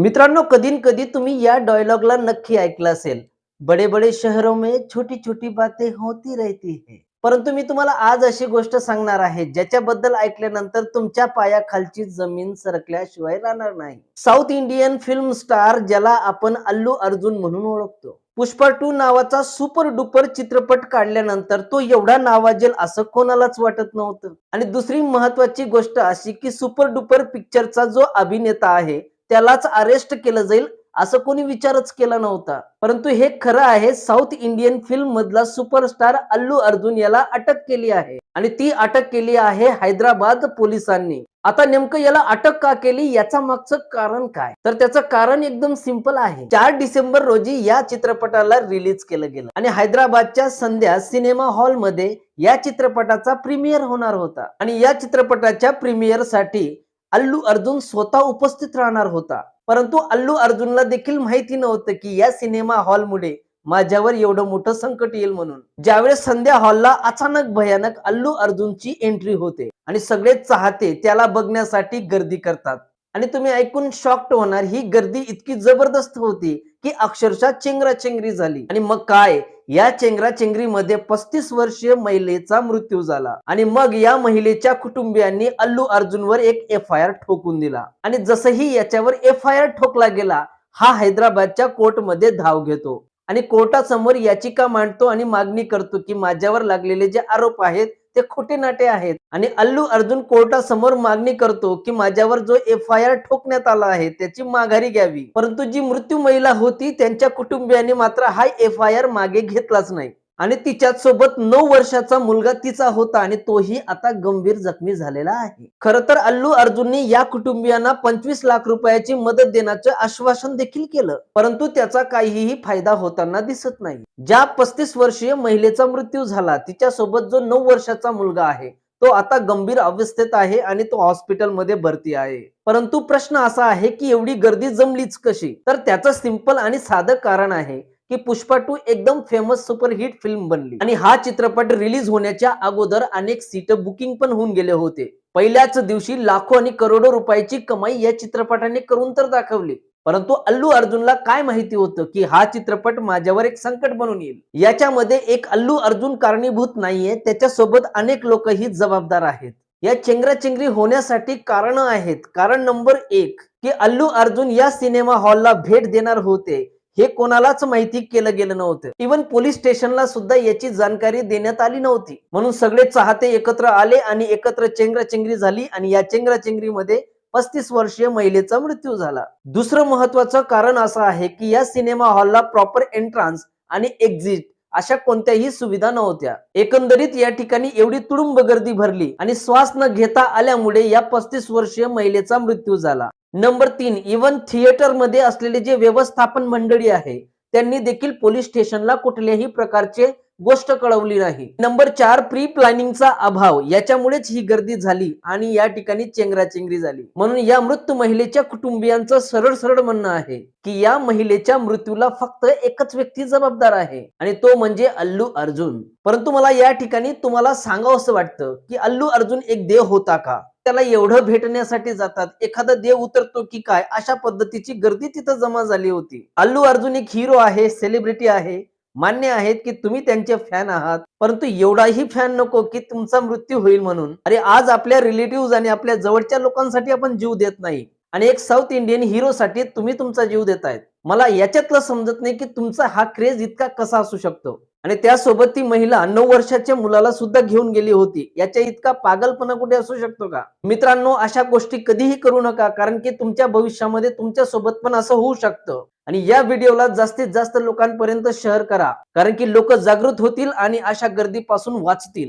मित्रांनो कधी न कधी तुम्ही या डायलॉगला नक्की ऐकलं असेल. बडे बडे शहरों में छोटी छोटी बातें होती रहती है. परंतु मी तुम्हाला आज अशी गोष्ट सांगणार आहे ज्याच्याबद्दल ऐकल्यानंतर तुमच्या पायाखालची जमीन सरकल्याशिवाय राहणार नाही. साऊथ इंडियन फिल्म स्टार ज्याला आपण अल्लू अर्जुन म्हणून ओळखतो. पुष्पा टू नावाचा सुपर डुपर चित्रपट काढल्यानंतर तो एवढा नावाजेल असं कोणालाच वाटत नव्हतं. आणि दुसरी महत्वाची गोष्ट अशी की सुपर डुपर पिक्चरचा जो अभिनेता आहे त्यालाच अरेस्ट केलं जाईल असं कोणी विचारच केला नव्हता. परंतु हे खरं आहे साऊथ इंडियन फिल्म मधला सुपरस्टार अल्लू अर्जुन याला अटक केली आहे. आणि ती अटक केली आहे हैदराबाद पोलिसांनी. आता नेमकं याला अटक का केली याचा मागचं कारण काय? तर त्याचं कारण एकदम सिंपल आहे. चार डिसेंबर रोजी या चित्रपटाला रिलीज केलं गेलं. आणि हैदराबादच्या संध्या सिनेमा हॉलमध्ये या चित्रपटाचा प्रीमियर होणार होता. आणि या चित्रपटाच्या प्रीमियरसाठी अल्लू अर्जुन स्वतः उपस्थित राहणार होता. परंतु अल्लू अर्जुनला देखील माहिती नव्हतं की या सिनेमा हॉलमुळे माझ्यावर एवढं मोठं संकट येईल म्हणून. ज्यावेळेस संध्या हॉलला अचानक भयानक अल्लू अर्जुनची एंट्री होते आणि सगळे चाहते त्याला बघण्यासाठी गर्दी करतात. आणि तुम्ही ऐकून शॉक्ट होणार ही गर्दी इतकी जबरदस्त होती की अक्षरशः चेंगराचेंगरी झाली. आणि मग काय? या चेंगराचेंगरीमध्ये पस्तीस वर्षीय महिलेचा मृत्यू झाला. आणि मग या महिलेच्या कुटुंबियांनी अल्लू अर्जुनवर एक एफ आय आर ठोकून दिला. आणि जसंही याच्यावर एफ आय आर ठोकला गेला हा हैदराबादच्या कोर्टमध्ये धाव घेतो. आणि कोर्टासमोर याचिका मांडतो आणि मागणी करतो की माझ्यावर लागलेले जे आरोप आहेत ते खोटे नाटे आहेत. आणि अल्लू अर्जुन कोर्टासमोर मागणी करतो की माझ्यावर जो एफ आय आर ठोकण्यात आला आहे त्याची माघारी घ्यावी. परंतु जी मृत्यू महिला होती त्यांच्या कुटुंबियांनी मात्र हा एफ आय आर मागे घेतलाच नाही. आणि तिच्या सोबत नऊ वर्षाचा मुलगा तिचा होता आणि तोही आता गंभीर जखमी झालेला आहे. खर तर अल्लू अर्जुनने या कुटुंबियांना पंचवीस लाख रुपयाची मदत देण्याचं आश्वासन देखील केलं परंतु त्याचा काहीही फायदा होताना दिसत नाही. ज्या पस्तीस वर्षीय महिलेचा मृत्यू झाला तिच्या सोबत जो नऊ वर्षाचा मुलगा आहे तो आता गंभीर अवस्थेत आहे आणि तो हॉस्पिटलमध्ये भरती आहे. परंतु प्रश्न असा आहे की एवढी गर्दी जमलीच कशी? तर त्याचं सिंपल आणि साधं कारण आहे की पुष्पा टू एकदम फेमस सुपरहिट फिल्म बनली. आणि हा चित्रपट रिलीज होण्याच्या अगोदर अनेक सीट बुकिंग पण होऊन गेले होते. पहिल्याच दिवशी लाखो आणि करोडो रुपयाची कमाई या चित्रपटाने करून तर दाखवली. परंतु अल्लू अर्जुनला काय माहिती होतं की हा चित्रपट माझ्यावर एक संकट बनून येईल? याच्यामध्ये एक अल्लू अर्जुन कारणीभूत नाहीये त्याच्यासोबत अनेक लोकही जबाबदार आहेत. या चेंगराचेंगरी होण्यासाठी कारण आहेत. कारण नंबर एक की अल्लू अर्जुन या सिनेमा हॉलला भेट देणार होते. हे कोणालाच माहिती केलं गेलं नव्हतं. इवन पोलीस स्टेशनला सुद्धा याची जाणकारी देण्यात आली नव्हती. म्हणून सगळे चाहते एकत्र आले आणि एकत्र चेंगराचेंगरी झाली आणि या चेंगराचेंगरीमध्ये पस्तीस वर्षीय महिलेचा मृत्यू झाला. दुसरं महत्वाचं कारण असं आहे की या सिनेमा हॉलला प्रॉपर एंट्रान्स आणि एक्झिट अशा कोणत्याही सुविधा नव्हत्या. एकंदरीत या ठिकाणी एवढी तुडुंब गर्दी भरली आणि श्वास न घेता आल्यामुळे या पस्तीस वर्षीय महिलेचा मृत्यू झाला. नंबर तीन इवन थिएटरमध्ये असलेले जे व्यवस्थापन मंडळी आहे त्यांनी देखील पोलीस स्टेशनला कुठल्याही प्रकारचे गोष्ट कळवली नाही. नंबर चार प्री प्लॅनिंगचा अभाव. याच्यामुळेच ही गर्दी झाली आणि या ठिकाणी चेंगराचेंगरी झाली. म्हणून या मृत्यू महिलेच्या कुटुंबियांचं सरळ सरळ म्हणणं आहे की या महिलेच्या मृत्यूला फक्त एकच व्यक्ती जबाबदार आहे आणि तो म्हणजे अल्लू अर्जुन. परंतु मला या ठिकाणी तुम्हाला सांगावं असं वाटतं की अल्लू अर्जुन एक देव होता का? त्याला एवढं भेटण्यासाठी जातात. एखादा देव उतरतो की काय? अशा पद्धतीची गर्दी तिथं जमा झाली होती. अल्लू अर्जुन एक हिरो आहे सेलिब्रिटी आहे. मान्य आहेत की तुम्ही त्यांचे फॅन आहात परंतु एवढाही फॅन नको की तुमचा मृत्यू होईल म्हणून. अरे आज आपल्या रिलेटिव्ह आणि आपल्या जवळच्या लोकांसाठी आपण जीव देत नाही. आणि एक साऊथ इंडियन हिरो साठी तुम्ही तुमचा जीव देतायत मला याच्यातलं समजत नाही की तुमचा हा क्रेज इतका कसा असू शकतो. आणि त्यासोबत ती महिला नऊ वर्षाच्या मुलाला सुद्धा घेऊन गेली होती. याच्या इतका पागलपणा कुठे असू शकतो का? मित्रांनो अशा गोष्टी कधीही करू नका कारण की तुमच्या भविष्यामध्ये तुमच्यासोबत पण असं होऊ शकतं. आणि या व्हिडिओला जास्तीत जास्त लोकांपर्यंत शेअर करा. कारण की लोक जागृत होतील आणि अशा गर्दीपासून वाचतील.